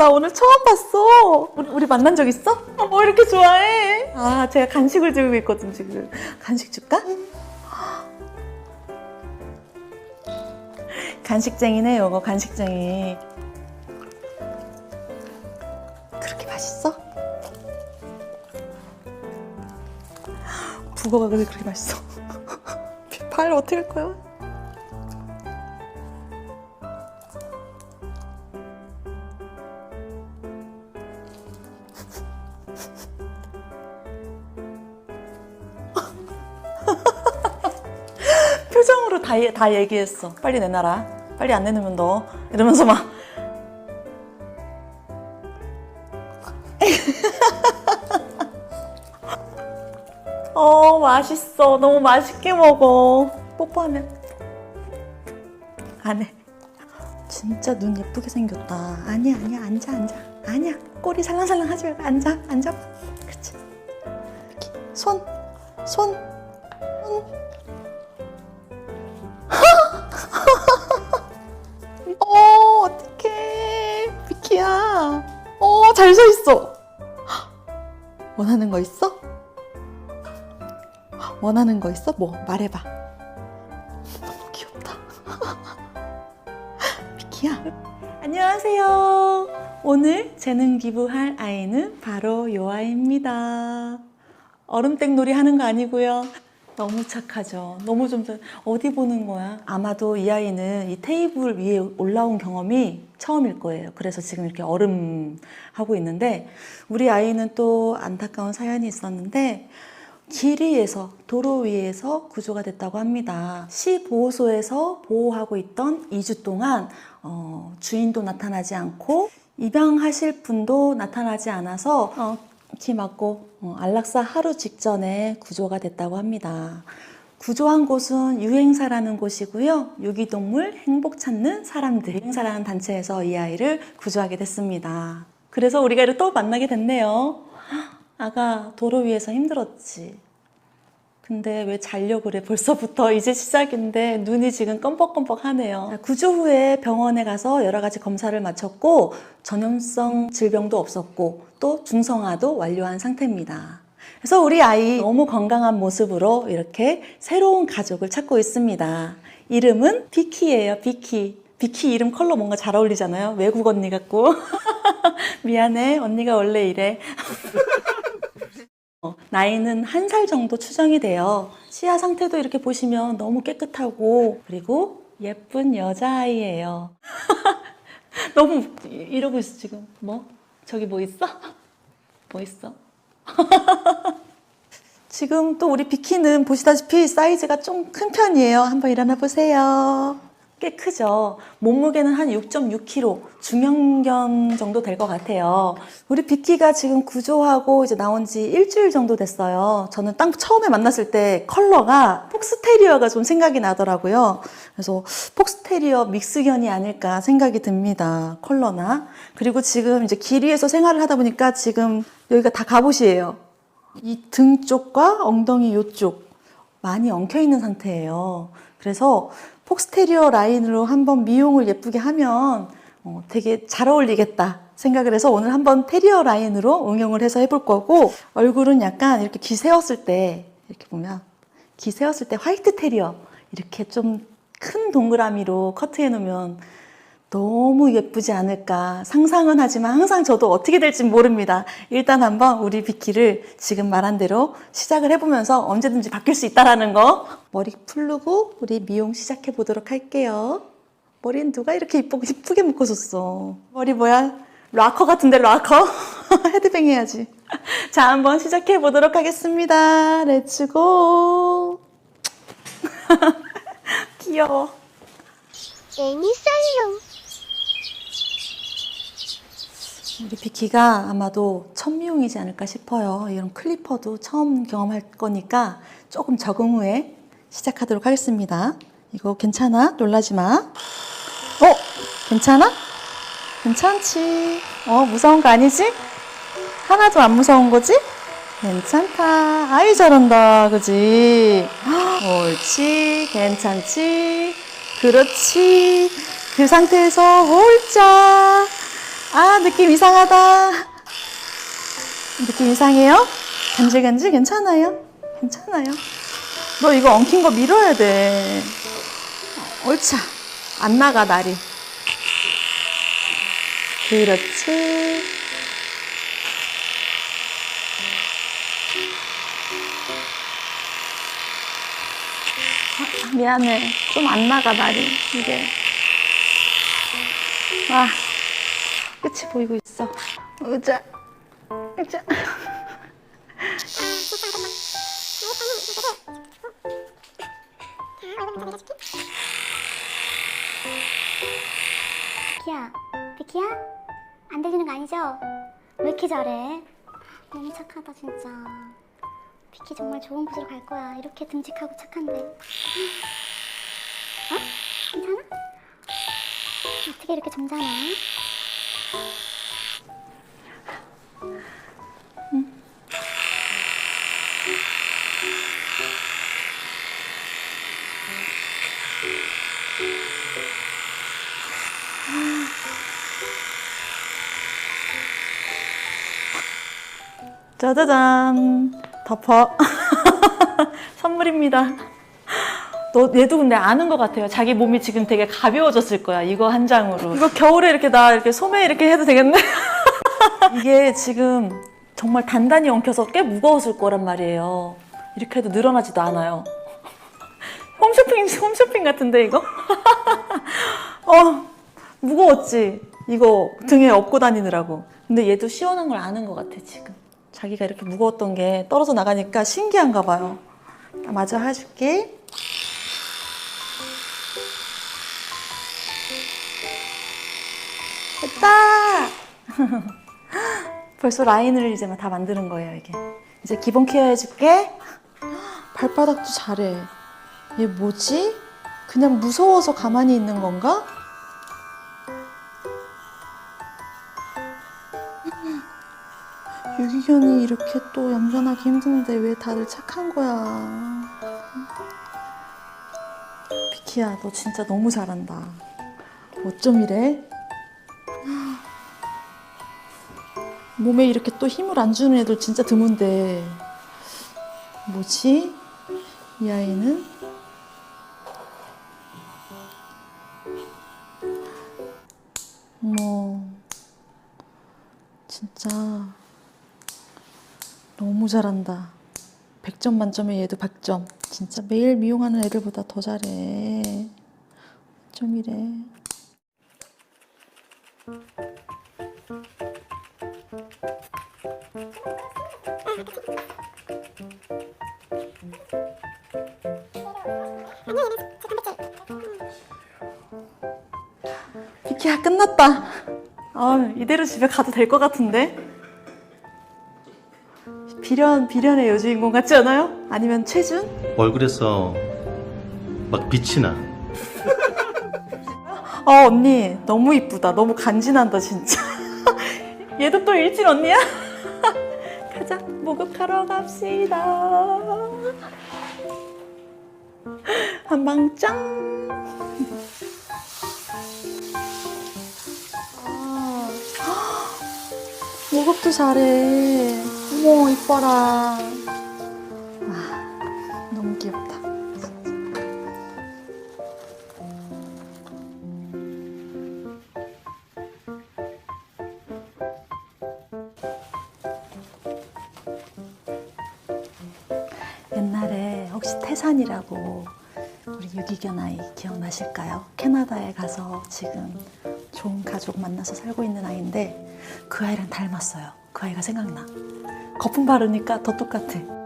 나 오늘 처음 봤어. 우리, 우리 만난 적 있어? 어, 뭐 이렇게 좋아해? 아, 제가 간식을 들고 있거든 지금. 간식 줄까? 간식쟁이네, 요거 간식쟁이. 그렇게 맛있어? 북어가 왜 그렇게 맛있어? 발 어떻게 할 거야? 다, 얘- 다 얘기했어. 빨리 내놔라. 빨리 안 내놓으면 너. 이러면서 막. 어, 맛있어. 너무 맛있게 먹어. 뽀뽀하면. 안 해. 진짜 눈 예쁘게 생겼다. 아니야, 아니야. 앉아, 앉아. 아니야. 꼬리 살랑살랑 하지 말고 앉아, 앉아. 이렇게. 손, 손, 손. 잘 서 있어. 원하는 거 있어? 원하는 거 있어? 뭐 말해봐. 너무 귀엽다. 비키야. 안녕하세요. 오늘 재능 기부할 아이는 바로 요 아이입니다. 얼음땡 놀이 하는 거 아니고요. 너무 착하죠. 너무 좀 더- 어디 보는 거야? 아마도 이 아이는 이 테이블 위에 올라온 경험이 처음일 거예요. 그래서 지금 이렇게 얼음 하고 있는데 우리 아이는 또 안타까운 사연이 있었는데 길 위에서 도로 위에서 구조가 됐다고 합니다. 시 보호소에서 보호하고 있던 2주 동안 어, 주인도 나타나지 않고 입양하실 분도 나타나지 않아서 어, 키 맞고 어, 안락사 하루 직전에 구조가 됐다고 합니다. 구조한 곳은 유행사라는 곳이고요. 유기동물 행복 찾는 사람들 유행사라는 단체에서 이 아이를 구조하게 됐습니다. 그래서 우리가 이를 또 만나게 됐네요. 아가 도로 위에서 힘들었지. 근데 왜 자려고 그래? 벌써부터 이제 시작인데 눈이 지금 껌뻑껌뻑 하네요. 구조 후에 병원에 가서 여러 가지 검사를 마쳤고 전염성 질병도 없었고 또 중성화도 완료한 상태입니다. 그래서 우리 아이 너무 건강한 모습으로 이렇게 새로운 가족을 찾고 있습니다. 이름은 비키예요, 비키. 비키 이름 컬러 뭔가 잘 어울리잖아요. 외국 언니 같고. 미안해, 언니가 원래 이래. 어, 나이는 한 살 정도 추정이 돼요. 치아 상태도 이렇게 보시면 너무 깨끗하고 그리고 예쁜 여자아이예요. 너무 이- 이러고 있어 지금. 뭐? 저기 뭐 있어? 뭐 있어? 지금 또 우리 비키는 보시다시피 사이즈가 좀 큰 편이에요. 한번 일어나 보세요. 꽤 크죠? 몸무게는 한 6.6kg, 중형견 정도 될 것 같아요. 우리 비키가 지금 구조하고 이제 나온 지 일주일 정도 됐어요. 저는 딱 처음에 만났을 때 컬러가 폭스테리어가 좀 생각이 나더라고요. 그래서 폭스테리어 믹스견이 아닐까 생각이 듭니다. 컬러나. 그리고 지금 이제 길 위에서 생활을 하다 보니까 지금 여기가 다 갑옷이에요. 이 등 쪽과 엉덩이 요쪽 많이 엉켜 있는 상태예요. 그래서 폭스테리어 라인으로 한번 미용을 예쁘게 하면 어, 되게 잘 어울리겠다 생각을 해서 오늘 한번 테리어 라인으로 응용을 해서 해볼 거고 얼굴은 약간 이렇게 기 세웠을 때 이렇게 보면 기 세웠을 때 화이트 테리어 이렇게 좀 큰 동그라미로 커트해 놓으면 너무 예쁘지 않을까 상상은 하지만 항상 저도 어떻게 될지 모릅니다. 일단 한번 우리 비키를 지금 말한 대로 시작을 해보면서 언제든지 바뀔 수 있다라는 거 머리 풀르고 우리 미용 시작해 보도록 할게요. 머리는 누가 이렇게 이쁘게, 이쁘게 묶어줬어. 머리 뭐야? 락커 같은데 락커? 헤드뱅 해야지. 자 한번 시작해 보도록 하겠습니다. 렛츠고. 귀여워. 재밌어요. 우리 비키가 아마도 첫 미용이지 않을까 싶어요. 이런 클리퍼도 처음 경험할 거니까 조금 적응 후에 시작하도록 하겠습니다. 이거 괜찮아? 놀라지 마. 어? 괜찮아? 괜찮지. 어, 무서운 거 아니지? 하나도 안 무서운 거지? 괜찮다. 아이, 잘한다. 그지? 옳지. 괜찮지. 그렇지. 그 상태에서 홀짝. 아, 느낌 이상하다. 느낌 이상해요? 간질간질 괜찮아요? 괜찮아요. 너 이거 엉킨 거 밀어야 돼. 옳차. 안 나가, 날이. 그렇지. 아, 미안해. 좀 안 나가, 날이. 이게. 와, 끝이 보이고 있어. 의자. 의자. 비키야, 비키야? 안 들리는 거 아니죠? 왜 이렇게 잘해? 너무 착하다 진짜. 비키 정말 좋은 곳으로 갈 거야. 이렇게 듬직하고 착한데. 어? 괜찮아? 어떻게 이렇게 점잖아? 짜자잔. 덮어. 선물입니다. 너, 얘도 근데 아는 것 같아요. 자기 몸이 지금 되게 가벼워졌을 거야. 이거 한 장으로. 이거 겨울에 이렇게 나 이렇게 소매 이렇게 해도 되겠네? 이게 지금 정말 단단히 엉켜서 꽤 무거웠을 거란 말이에요. 이렇게 해도 늘어나지도 않아요. 홈쇼핑, 홈쇼핑 같은데, 이거? 어, 무거웠지? 이거 등에 업고 다니느라고. 근데 얘도 시원한 걸 아는 것 같아, 지금. 자기가 이렇게 무거웠던 게 떨어져 나가니까 신기한가 봐요. 마저 해줄게. 됐다! 벌써 라인을 이제 다 만드는 거예요, 이게. 이제 기본 케어 해줄게. 발바닥도 잘해. 얘 뭐지? 그냥 무서워서 가만히 있는 건가? 유기견이 이렇게 또 얌전하기 힘든데 왜 다들 착한 거야? 비키야, 너 진짜 너무 잘한다. 어쩜 이래? 몸에 이렇게 또 힘을 안 주는 애들 진짜 드문데. 뭐지? 이 아이는? 어머, 진짜 너무 잘한다. 100점 만점에 얘도 100점. 진짜 매일 미용하는 애들보다 더 잘해. 좀 이래. 비키야 끝났다. 아 이대로 집에 가도 될 것 같은데. 비련 비련의 여주인공 같지 않아요? 아니면 최준? 얼굴에서 막 빛이 나. 어 언니 너무 이쁘다. 너무 간지난다 진짜. 얘도 또 일진 언니야? 목욕하러 갑시다. 한방 짱. 아, 목욕도 잘해. 어머 이뻐라. 유기견 아이 기억나실까요? 캐나다에 가서 지금 좋은 가족 만나서 살고 있는 아이인데 그 아이랑 닮았어요. 그 아이가 생각나. 거품 바르니까 더 똑같아.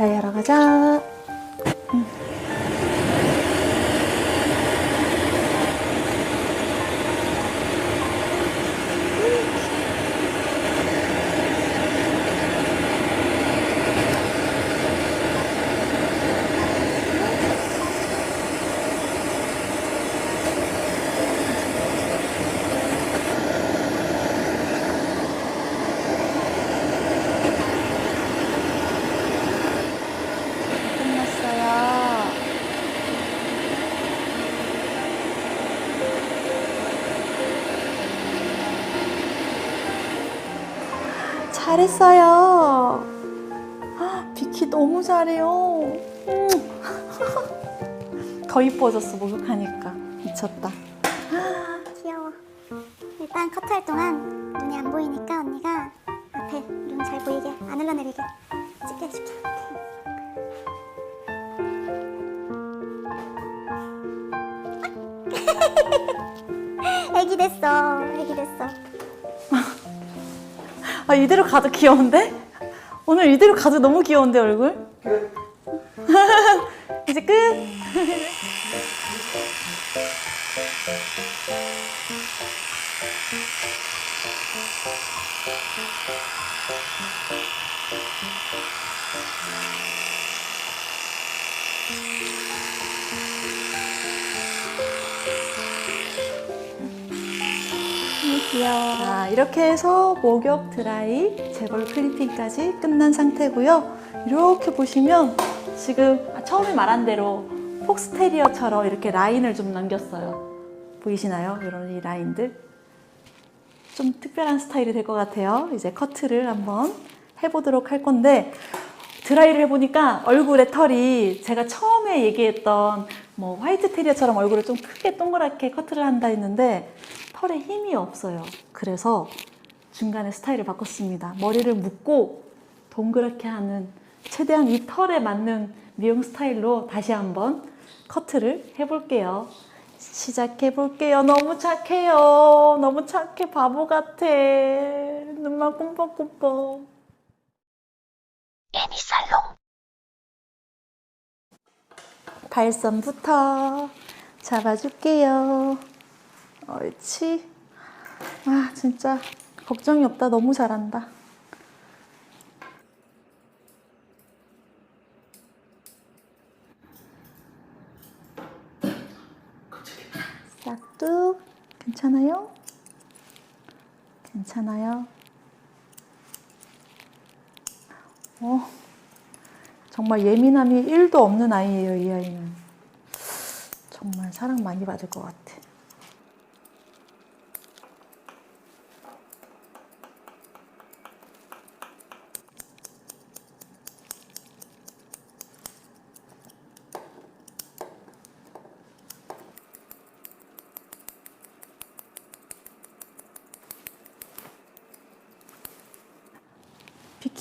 드라이하러 가자. 음. 잘했어요. 아, 비키 너무 잘해요. 음. 더 이뻐졌어 목욕하니까 미쳤다. 귀여워. 일단 커트할 동안 눈이 안 보이니까 언니가 앞에 눈 잘 보이게 안 흘러내리게 찍게 해줄게. 애기 됐어. 애기 됐어. 아 이대로 가도 귀여운데? 오늘 이대로 가도 너무 귀여운데 얼굴? 이제 끝. 이렇게 해서 목욕, 드라이, 재벌 클리핑까지 끝난 상태고요. 이렇게 보시면 지금 아, 처음에 말한 대로 폭스테리어처럼 이렇게 라인을 좀 남겼어요. 보이시나요? 이런 이 라인들. 좀 특별한 스타일이 될 것 같아요. 이제 커트를 한번 해보도록 할 건데 드라이를 해보니까 얼굴에 털이 제가 처음에 얘기했던 뭐 화이트 테리어처럼 얼굴을 좀 크게 동그랗게 커트를 한다 했는데 털에 힘이 없어요. 그래서 중간에 스타일을 바꿨습니다. 머리를 묶고 동그랗게 하는 최대한 이 털에 맞는 미용 스타일로 다시 한번 커트를 해볼게요. 시작해 볼게요. 너무 착해요. 너무 착해. 바보 같아. 눈만 꿈뻑꿈뻑. 발선부터 잡아줄게요. 옳지. 아, 진짜 걱정이 없다. 너무 잘한다. 싹둑. 괜찮아요? 괜찮아요? 어, 정말 예민함이 1도 없는 아이예요, 이 아이는. 정말 사랑 많이 받을 것 같아.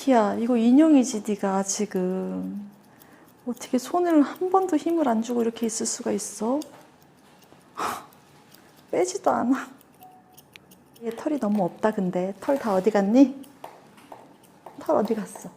비키야, 이거 인형이지, 네가 지금. 어떻게 손을 한 번도 힘을 안 주고 이렇게 있을 수가 있어? 빼지도 않아. 얘 털이 너무 없다, 근데. 털 다 어디 갔니? 털 어디 갔어?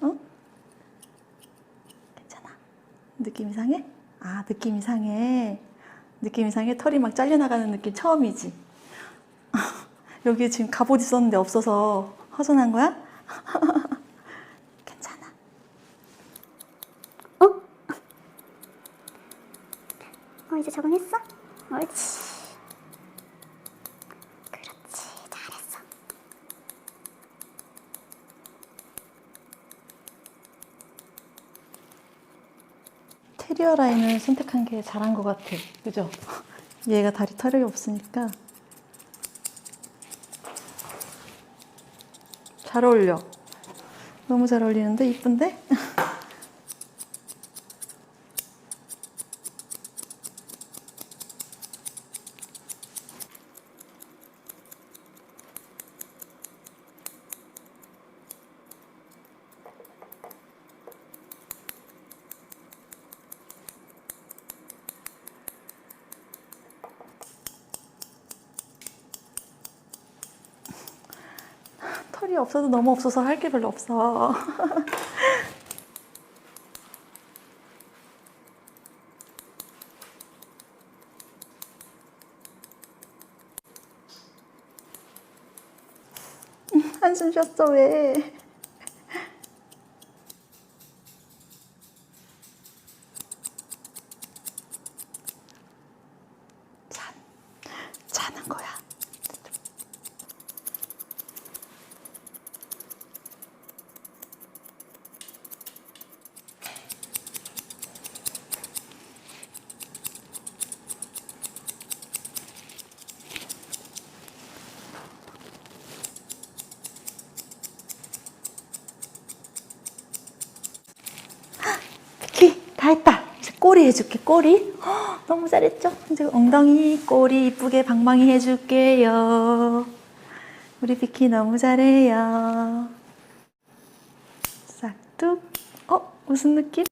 어? 괜찮아. 느낌 이상해? 아, 느낌 이상해. 느낌 이상해. 털이 막 잘려나가는 느낌 처음이지. 여기 지금 갑옷 있었는데 없어서 허전한 거야? 괜찮아. 어 이제 적응했어? 옳지. 테리어 라인을 선택한 게 잘한 것 같아. 그죠? 얘가 다리 털이 없으니까. 잘 어울려. 너무 잘 어울리는데? 이쁜데? 털이 없어도 너무 없어서 할 게 별로 없어. 한숨 쉬었어, 왜? 다 했다. 이제 꼬리 해줄게, 꼬리. 헉, 너무 잘했죠? 이제 엉덩이, 꼬리 이쁘게 방망이 해줄게요. 우리 비키 너무 잘해요. 싹둑. 어, 무슨 느낌?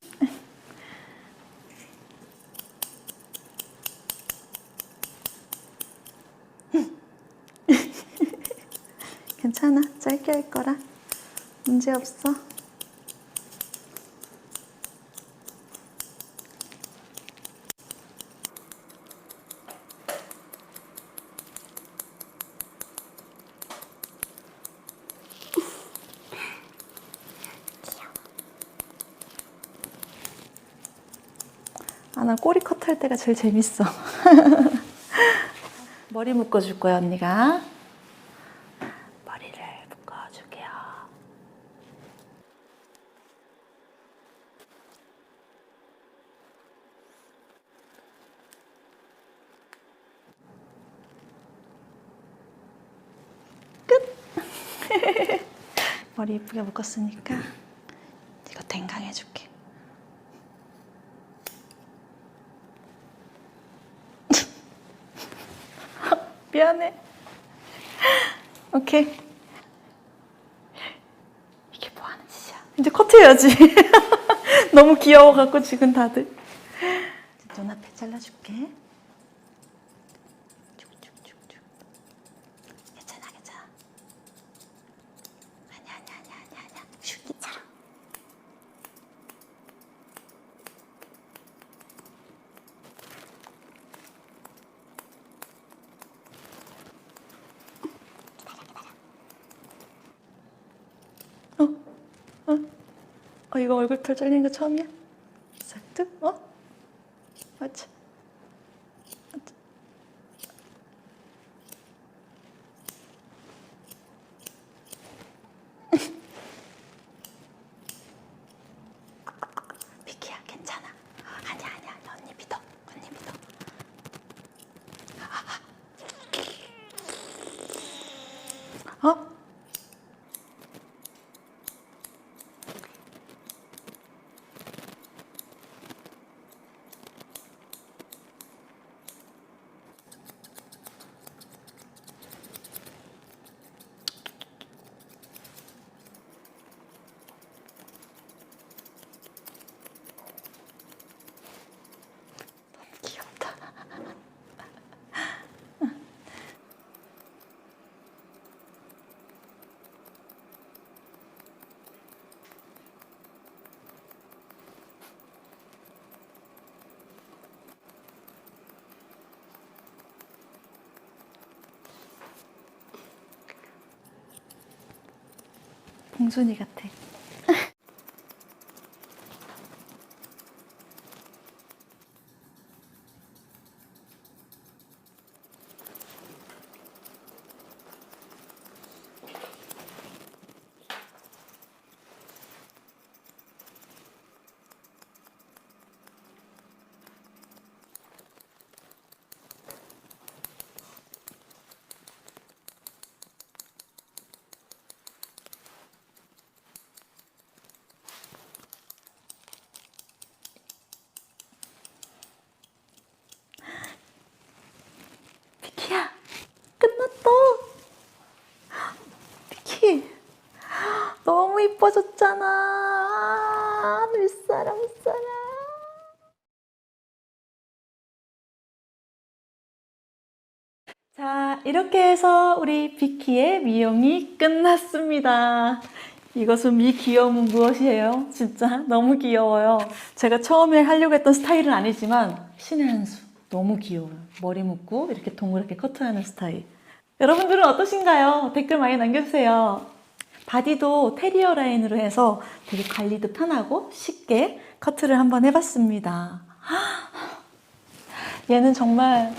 괜찮아. 짧게 할 거라. 문제 없어. 아, 나 꼬리 컷 할 때가 제일 재밌어. 머리 묶어줄 거야, 언니가. 머리를 묶어줄게요. 끝! 머리 이쁘게 묶었으니까 이거 댕강해줄게. 미안해. 오케이. 이게 뭐 하는 짓이야? 이제 커트해야지. 너무 귀여워갖고 지금 다들. 눈앞에 잘라줄게. 쭉쭉쭉쭉. 괜찮아, 괜찮아. 아니야, 아니야, 아니야, 아니야, 아니야. 슉, 괜찮아. 어, 이거 얼굴 털 잘리는 거 처음이야? 싹둑? 어? 맞지? 맞지? 비키야, 괜찮아. 아니야, 아니야. 언니 믿어. 언니 믿어. 어? 귀엽다. 봉순이 같아. 비키야, 끝났다. 비키, 너무 이뻐졌잖아. 물사람, 물사람. 자, 이렇게 해서 우리 비키의 미용이 끝났습니다. 이것은 미 귀여움은 무엇이에요? 진짜 너무 귀여워요. 제가 처음에 하려고 했던 스타일은 아니지만 신의 한 수. 너무 귀여워요. 머리 묶고 이렇게 동그랗게 커트하는 스타일. 여러분들은 어떠신가요? 댓글 많이 남겨주세요. 바디도 테리어 라인으로 해서 되게 관리도 편하고 쉽게 커트를 한번 해봤습니다. 얘는 정말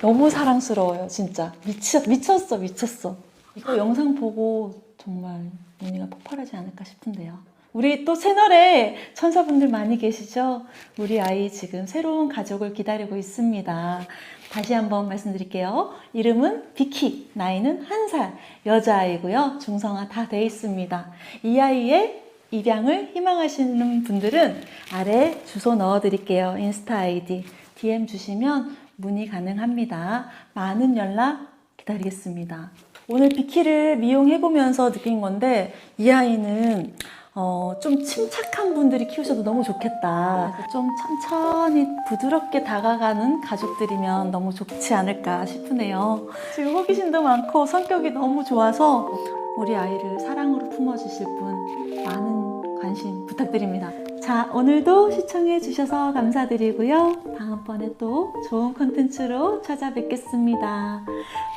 너무 사랑스러워요, 진짜. 미쳤, 미쳤어, 미쳤어. 이거 영상 보고 정말 언니가 폭발하지 않을까 싶은데요. 우리 또 채널에 천사분들 많이 계시죠? 우리 아이 지금 새로운 가족을 기다리고 있습니다. 다시 한번 말씀드릴게요. 이름은 비키, 나이는 한살 여자아이고요. 중성화 다 돼 있습니다. 이 아이의 입양을 희망하시는 분들은 아래 주소 넣어 드릴게요. 인스타 아이디 DM 주시면 문의 가능합니다. 많은 연락 기다리겠습니다. 오늘 비키를 미용해 보면서 느낀 건데 이 아이는 어, 좀 침착한 분들이 키우셔도 너무 좋겠다. 좀 천천히 부드럽게 다가가는 가족들이면 너무 좋지 않을까 싶으네요. 지금 호기심도 많고 성격이 너무 좋아서 우리 아이를 사랑으로 품어주실 분 많은 관심 부탁드립니다. 자, 오늘도 시청해 주셔서 감사드리고요. 다음번에 또 좋은 콘텐츠로 찾아뵙겠습니다.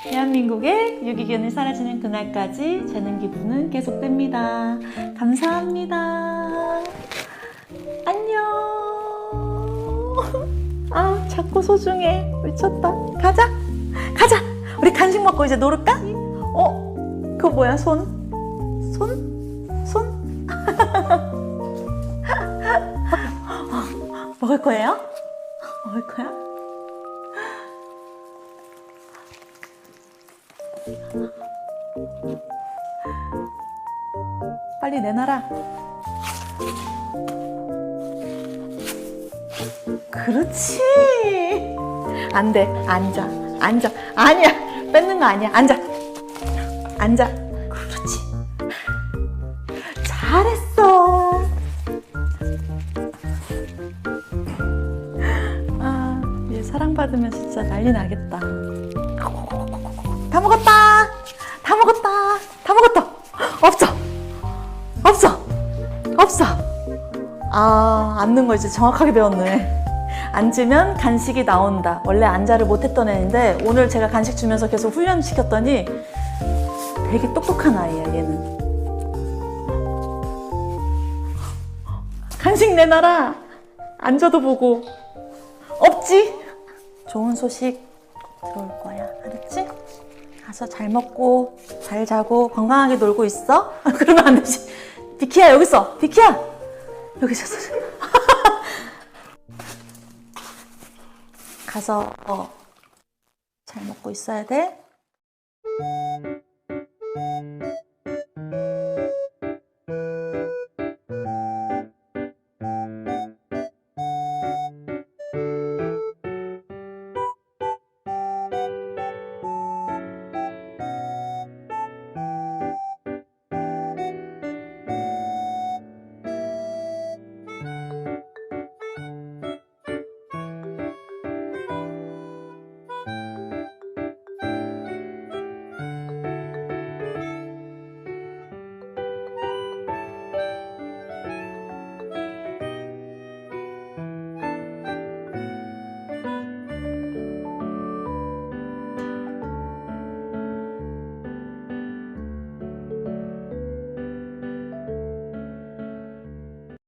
대한민국의 유기견이 사라지는 그날까지 재능 기부는 계속됩니다. 감사합니다. 안녕. 아, 자꾸 소중해. 미쳤다. 가자. 가자. 우리 간식 먹고 이제 놀을까? 어? 그거 뭐야? 손? 손? 손? 먹을 거예요? 먹을 거야? 빨리 내놔라. 그렇지. 안 돼. 앉아. 앉아. 아니야. 뺏는 거 아니야. 앉아. 앉아. 받으면 진짜 난리 나겠다. 다 먹었다. 다 먹었다. 다 먹었다. 없어. 없어. 없어. 아, 앉는 거 이제 정확하게 배웠네. 앉으면 간식이 나온다. 원래 앉아를 못했던 애인데 오늘 제가 간식 주면서 계속 훈련시켰더니 되게 똑똑한 아이야, 얘는. 간식 내놔라. 앉아도 보고. 없지? 좋은 소식 들어올 거야. 알았지? 가서 잘 먹고, 잘 자고, 건강하게 놀고 있어? 그러면 안 되지. 비키야, 여기 있어. 비키야! 여기 있었어. 가서 어, 잘 먹고 있어야 돼.